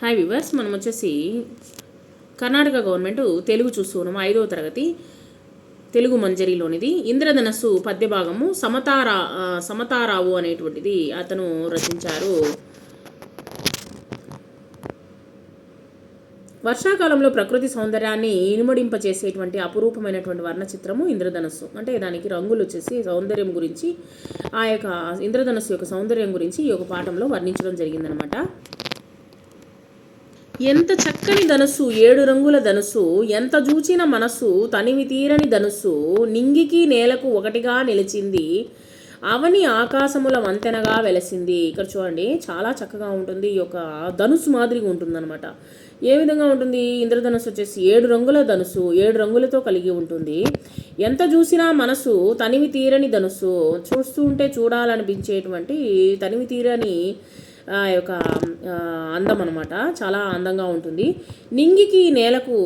Hi viewers మనం వచ్చేసి Karnataka government Telugu చూస్తున్నాము ఐదవ తరగతి తెలుగు మంజరిలోనిది. ఇంద్రధనస్సు పద్యభాగము సమతారా సమతారావు అనేటువంటిది అతను రచించారు. వర్షాకాలంలో ప్రకృతి సౌందర్యాన్ని ఇనుమడింపచేసేటువంటి అపురూపమైనటువంటి వర్ణ చిత్రము ఇంద్రధనస్సు. అంటే దానికి రంగులు వచ్చేసి సౌందర్యం గురించి ఆ యొక్క ఇంద్రధనస్సు యొక్క సౌందర్యం గురించి ఈ యొక్క పాఠంలో వర్ణించడం జరిగిందనమాట. ఎంత చక్కని ధనుస్సు ఏడు రంగుల ధనుస్సు ఎంత చూచిన మనస్సు తనివి తీరని ధనుస్సు నింగికి నేలకు ఒకటిగా నిలిచింది అవని ఆకాశముల వంతెనగా వెలసింది. ఇక్కడ చూడండి చాలా చక్కగా ఉంటుంది. ఈ యొక్క ధనుస్సు మాదిరిగా ఉంటుందన్నమాట. ఏ విధంగా ఉంటుంది? ఇంద్రధనుస్సు వచ్చేసి ఏడు రంగుల ధనుసు ఏడు రంగులతో కలిగి ఉంటుంది. ఎంత చూసినా మనసు తనివి తీరని ధనుస్సు చూస్తూ ఉంటే చూడాలనిపించేటువంటి తనివి తీరని యొక్క అందం అనమాట చాలా అందంగా ఉంటుంది. నింగికి నేలకు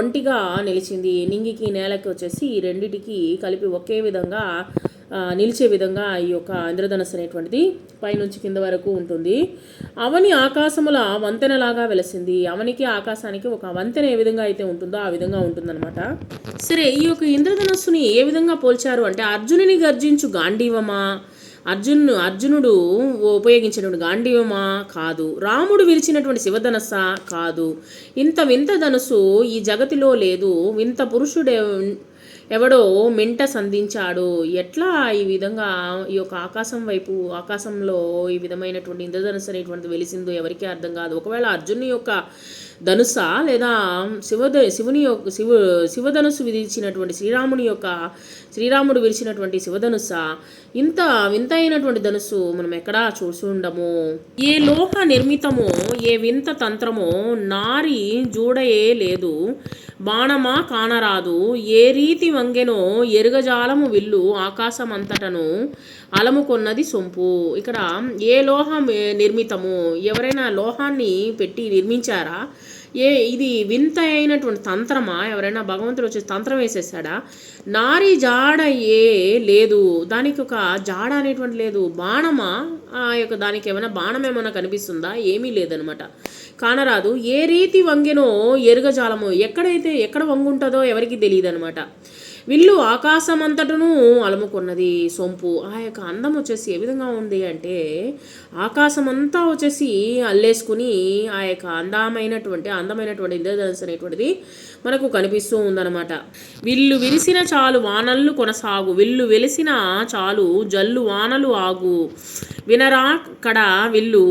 ఒంటిగా నిలిచింది. నింగికి నేలకి వచ్చేసి ఈ రెండిటికి కలిపి ఒకే విధంగా నిలిచే విధంగా ఈ యొక్క ఇంద్రధనస్సు అనేటువంటిది పైనుంచి కింద వరకు ఉంటుంది. అవని ఆకాశముల వంతెనలాగా వెలసింది. అవనికి ఆకాశానికి ఒక వంతెన ఏ విధంగా అయితే ఉంటుందో ఆ విధంగా ఉంటుందన్నమాట. సరే ఈ యొక్క ఇంద్రధనస్సుని ఏ విధంగా పోల్చారు అంటే అర్జునుని గర్జించు గాంధీవమా? అర్జును అర్జునుడు ఉపయోగించినటువంటి గాంధీవమా? కాదు. రాముడు విరిచినటువంటి శివధనస్స? కాదు. ఇంత వింత ధనుసు ఈ జగతిలో లేదు. వింత పురుషుడే ఎవడో మెంట సంధించాడు. ఎట్లా ఈ విధంగా ఈ యొక్క ఆకాశం వైపు ఆకాశంలో ఈ విధమైనటువంటి ఇంద్రధనుస్సు అనేటువంటిది వెలిసిందో ఎవరికీ అర్థం కాదు. ఒకవేళ అర్జునుని యొక్క ధనుస లేదా శివద శివుని యొక్క శివ శివధనుస్సు విధించినటువంటి శ్రీరాముని యొక్క శ్రీరాముడు విరిచినటువంటి శివధనుస ఇంత వింతైనటువంటి ధనుస్సు మనం ఎక్కడా చూసి ఉండము. ఏ లోహ నిర్మితమో ఏ వింత తంత్రమో నారి జూడయే లేదు. బాణమా కానరాదు. ఏ రీతి వంగెనో ఎరుగజాలము విల్లు ఆకాశమంతటను అలముకొన్నది సొంపు. ఇక్కడ ఏ లోహం నిర్మితము? ఎవరైనా లోహాన్ని పెట్టి నిర్మించారా? ఏ ఇది వింత అయినటువంటి తంత్రమా? ఎవరైనా భగవంతుడు వచ్చి తంత్రం వేసేసాడా? నారి జాడ ఏ లేదు. దానికి ఒక జాడ అనేటువంటి లేదు. బాణమా? యొక్క దానికి ఏమైనా బాణం ఏమైనా కనిపిస్తుందా? ఏమీ లేదనమాట. కానరాదు ఏ రీతి వంగెనో ఎరుగజాలము ఎక్కడైతే ఎక్కడ వంగుంటుందో ఎవరికి తెలియదు అనమాట విల్లు ఆకాశమంతటను అలముకున్నది సొంపు. ఆ యొక్క అందం వచ్చేసి ఏ విధంగా ఉంది అంటే ఆకాశమంతా వచ్చేసి అల్లేసుకుని ఆ యొక్క అందమైనటువంటి అందమైనటువంటి ఇంద్రధనుసు అనేటువంటిది మనకు కనిపిస్తూ ఉందన్నమాట విల్లు విరిసిన చాలు వానల్లు కొనసాగు. విల్లు వెలిసిన చాలు జల్లు వానలు ఆగు. వినరా కడ విల్లు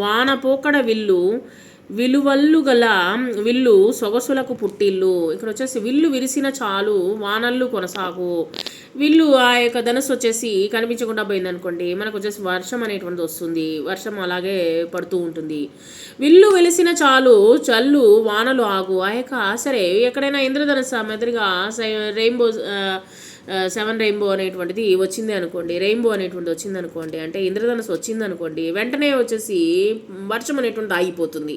వానపోకడ విల్లు విలువల్లు గల విల్లు సొగసులకు పుట్టిల్లు. ఇక్కడ వచ్చేసి విల్లు విరిసిన చాలు వానల్లు కొనసాగు. విల్లు ఆ యొక్క ధనుసు వచ్చేసి కనిపించకుండా పోయింది అనుకోండి మనకు వచ్చేసి వర్షం అనేటువంటిది వస్తుంది. వర్షం అలాగే పడుతూ ఉంటుంది. విల్లు వెలిసిన చాలు చల్లు వానలు ఆగు. ఆ యొక్క సరే ఎక్కడైనా ఇంద్రధనస్సు మెదరిగా రెయిన్బో సెవెన్ రెయిన్బో అనేటువంటిది వచ్చింది అనుకోండి రెయిన్బో అనేటువంటి వచ్చింది అనుకోండి అంటే ఇంద్రధనస్సు వచ్చింది అనుకోండి వెంటనే వచ్చేసి వర్షం అనేటువంటి ఆగిపోతుంది.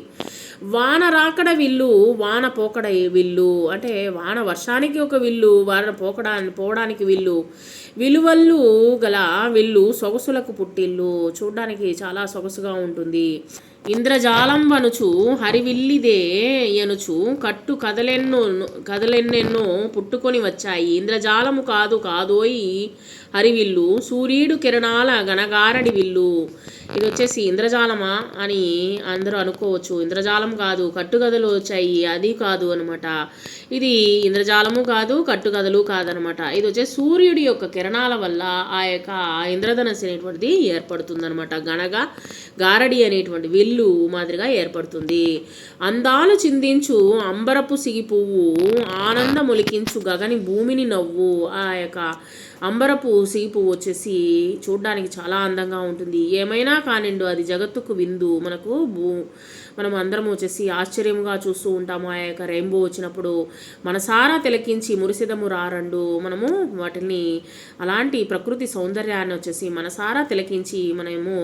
వాన రాకడ విల్లు వాన పోకడ విల్లు అంటే వాన వర్షానికి ఒక విల్లు వాన పోకడా పోవడానికి విల్లు విలువల్లు గల విల్లు సొగసులకు పుట్టిల్లు చూడడానికి చాలా సొగసుగా ఉంటుంది. ఇంద్రజాలం వనుచు హరివిల్లిదే ఎనుచు కట్టు కదలెన్నో కదలెన్నెన్నో పుట్టుకొని వచ్చాయి. ఇంద్రజాలము కాదు కాదోయి హరివిల్లు సూర్యుడు కిరణాల గణగారడి విల్లు ఇది వచ్చేసి ఇంద్రజాలమా అని అందరూ అనుకోవచ్చు. ఇంద్రజాలం కాదు కట్టుకథలు వచ్చాయి. అది కాదు అనమాట ఇది ఇంద్రజాలము కాదు కట్టుకథలు కాదనమాట ఇది వచ్చే సూర్యుడి యొక్క కిరణాల వల్ల ఆ యొక్క ఇంద్రధనస్సు అనేటువంటిది ఏర్పడుతుందనమాట గనగా గారడి అనేటువంటి విల్లు మాదిరిగా ఏర్పడుతుంది. అందాలు చిందించు అంబరపు సిగి పువ్వు ఆనందమొలికించు గగని భూమిని నవ్వు. ఆ యొక్క అంబరపు సిగి పువ్వు వచ్చేసి చూడడానికి చాలా అందంగా ఉంటుంది. ఏమైనా కానిండు అది జగత్తుకు విందు. మనకు భూ మనం అందరం వచ్చేసి ఆశ్చర్యంగా చూస్తూ ఉంటాము. ఆ యొక్క రెయిన్బో వచ్చినప్పుడు మనసారా తిలకించి మురిసిదము రారండు. మనము వాటిని అలాంటి ప్రకృతి సౌందర్యాన్ని వచ్చేసి మనసారా తిలకించి మనము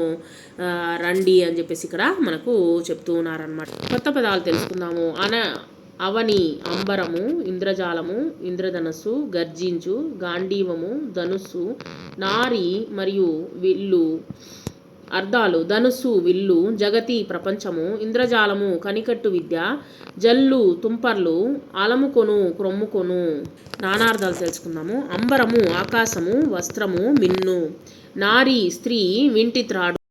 రండి అని చెప్పేసి ఇక్కడ మనకు చెప్తూ ఉన్నారనమాట కొత్త పదాలు తెలుసుకుందాము. అన అవని అంబరము ఇంద్రజాలము ఇంద్రధనస్సు గర్జించు గాంధీవము ధనుస్సు నారి మరియు విల్లు అర్థాలు ధనుస్సు విల్లు జగతి ప్రపంచము ఇంద్రజాలము కనికట్టు విద్య జల్లు తుంపర్లు అలముకొను క్రొమ్ముకొను. నానార్థాలు తెలుసుకుందాము. అంబరము ఆకాశము వస్త్రము మిన్ను. నారి స్త్రీ వింటి త్రాడు.